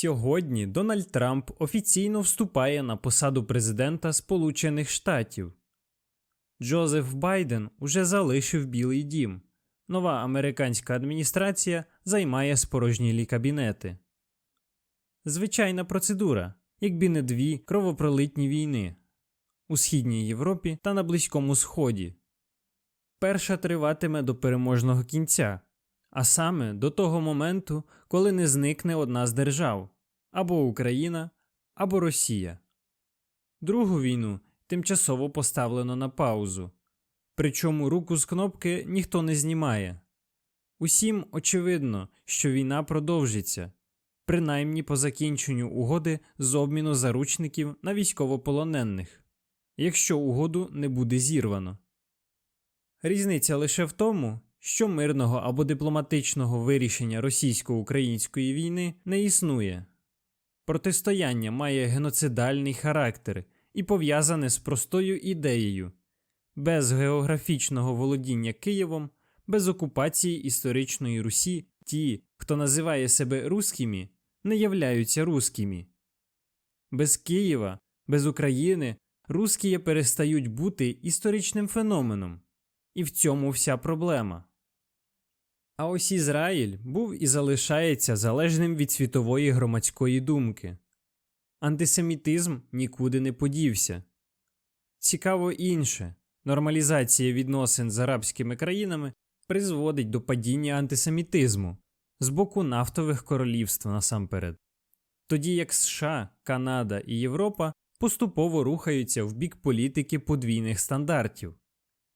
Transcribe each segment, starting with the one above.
Сьогодні Дональд Трамп офіційно вступає на посаду президента Сполучених Штатів. Джозеф Байден уже залишив Білий дім. Нова американська адміністрація займає спорожнілі кабінети. Звичайна процедура, якби не дві кровопролитні війни у Східній Європі та на Близькому Сході. Перша триватиме до переможного кінця, а саме до того моменту, коли не зникне одна з держав або Україна, або Росія. Другу війну тимчасово поставлено на паузу, причому руку з кнопки ніхто не знімає. Усім очевидно, що війна продовжиться, принаймні по закінченню угоди з обміну заручників на військовополонених, якщо угоду не буде зірвано. Різниця лише в тому, що мирного або дипломатичного вирішення російсько-української війни не існує. Протистояння має геноцидальний характер і пов'язане з простою ідеєю без географічного володіння Києвом, без окупації історичної Русі, ті, хто називає себе русскими, не являються русскими. Без Києва, без України русские перестають бути історичним феноменом. І в цьому вся проблема. А ось Ізраїль був і залишається залежним від світової громадської думки. Антисемітизм нікуди не подівся. Цікаво інше нормалізація відносин з арабськими країнами призводить до падіння антисемітизму з боку нафтових королівств насамперед. Тоді як США, Канада і Європа поступово рухаються в бік політики подвійних стандартів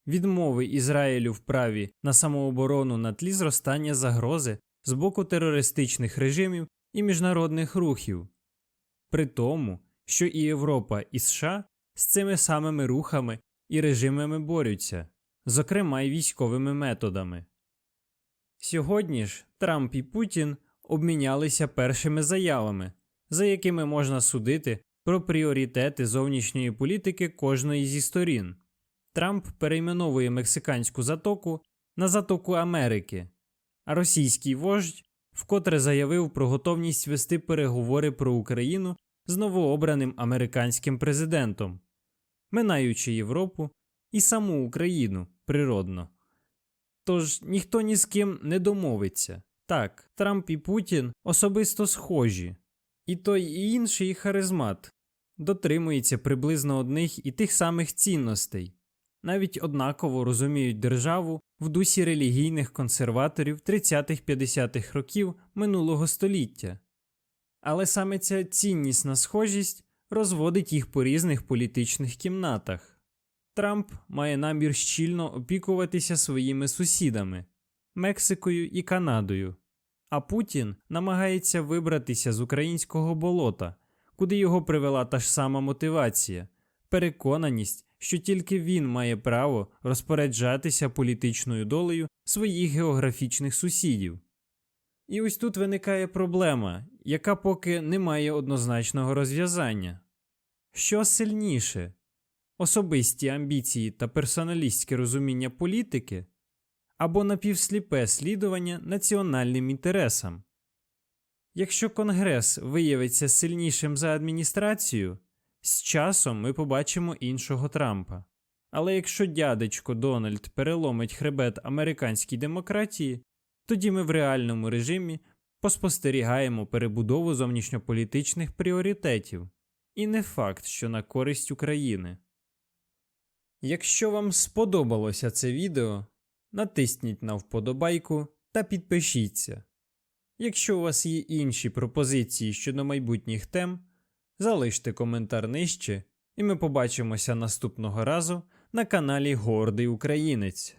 відмови Ізраїлю в праві на самооборону на тлі зростання загрози з боку терористичних режимів і міжнародних рухів, при тому, що і Європа і США з цими самими рухами і режимами борються, зокрема й військовими методами. Сьогодні ж Трамп і Путін обмінялися першими заявами, за якими можна судити про пріоритети зовнішньої політики кожної зі сторін. Трамп перейменовує мексиканську затоку на затоку Америки, а російський вождь вкотре заявив про готовність вести переговори про Україну з новообраним американським президентом, минаючи Європу і саму Україну природно. Тож ніхто ні з ким не домовиться. Так, Трамп і Путін особисто схожі, і той і інший харизмат дотримується приблизно одних і тих самих цінностей навіть однаково розуміють державу в дусі релігійних консерваторів 30-50-х років минулого століття. Але саме ця ціннісна схожість розводить їх по різних політичних кімнатах. Трамп має намір щільно опікуватися своїми сусідами Мексикою і Канадою, а Путін намагається вибратися з українського болота, куди його привела та ж сама мотивація, переконаність що тільки він має право розпоряджатися політичною долею своїх географічних сусідів. І ось тут виникає проблема, яка поки не має однозначного розв'язання. Що сильніше особисті амбіції та персоналістське розуміння політики або напівсліпе слідування національним інтересам. Якщо Конгрес виявиться сильнішим за адміністрацію, з часом ми побачимо іншого Трампа. Але якщо дядечко Дональд переломить хребет американській демократії, тоді ми в реальному режимі поспостерігаємо перебудову зовнішньополітичних пріоритетів, і не факт, що на користь України. Якщо вам сподобалося це відео, натисніть на вподобайку та підпишіться. Якщо у вас є інші пропозиції щодо майбутніх тем, залиште коментар нижче, і ми побачимося наступного разу на каналі Гордий Українець.